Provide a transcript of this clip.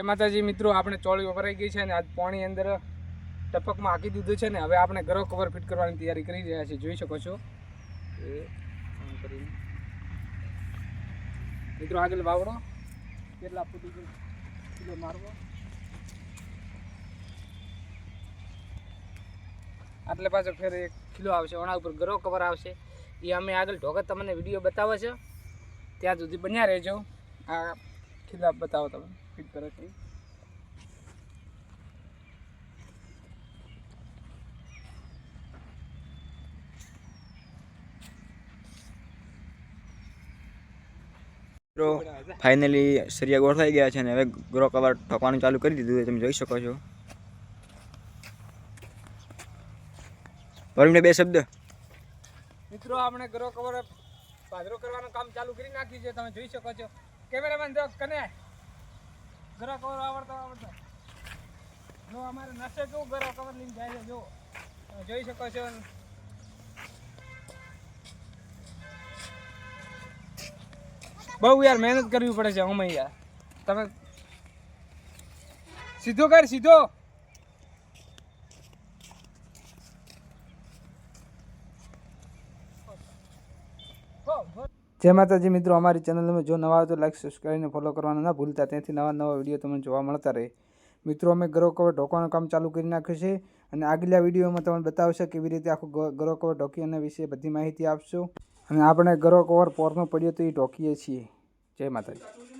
એ માતાજી મિત્રો, આપણે ચોળી વપરાઈ ગઈ છે અને આજ પાણી અંદર ટપકમાં હાકી દીધું છે ને હવે આપણે ગરો કવર ફિટ કરવાની તૈયારી કરી રહ્યા છીએ. જોઈ શકો છો. મિત્રો, આગળ વાવડો. કેટલા ફૂટી કિલો મારવો? આટલે પાછો ફેર એક કિલો આવશે. ઓના ઉપર ગરો કવર આવશે. એ અમે આગળ ઢોકત તમને વીડિયો બતાવે છે. ત્યાં સુધી બન્યા રહેજો. આ ખીલા બતાવો તમે ફિટ કરે છે મિત્રો ફાઇનલી સરિયા ગોઠવાઈ ગયા છે અને હવે ગ્રો કવર ઠોકવાનું ચાલુ કરી દીધું તમે જોઈ શકો છો. પરમને બે શબ્દ. મિત્રો આપણે ગ્રો કવર પાદરો કરવાનું કામ ચાલુ કરી નાખ્યું છે તમે જોઈ શકો છો. કેમેરામેન કને ગરો કવર આવડતો આવડતો. જો અમારે નસે કેવું ગરો કવર લઈને જાય છે, જો. જોઈ શકો છો. બહુ યાર મહેનત કરવી પડે છે અમે યાર. તમે સીધો કર, સીધો. જય માતાજી મિત્રો, અમારી ચેનલમાં જો નવા તો લાઈક સબસ્ક્રાઈબને ફોલો કરવાનું ના ભૂલતા. ત્યાંથી નવા નવા વીડિયો તમને જોવા મળતા રહે. મિત્રો, અમે ગરો કવર ઢોકવાનું કામ ચાલુ કરી નાખ્યું છે અને આગલા વિડીયોમાં તમને બતાવશે કેવી રીતે આખું ગરો કવર ઢોકી અને વિશે બધી માહિતી આપશો. અને આપણે ગરો કવર પોરનો પડ્યો તો એ ઢોકીએ છીએ. જય માતાજી.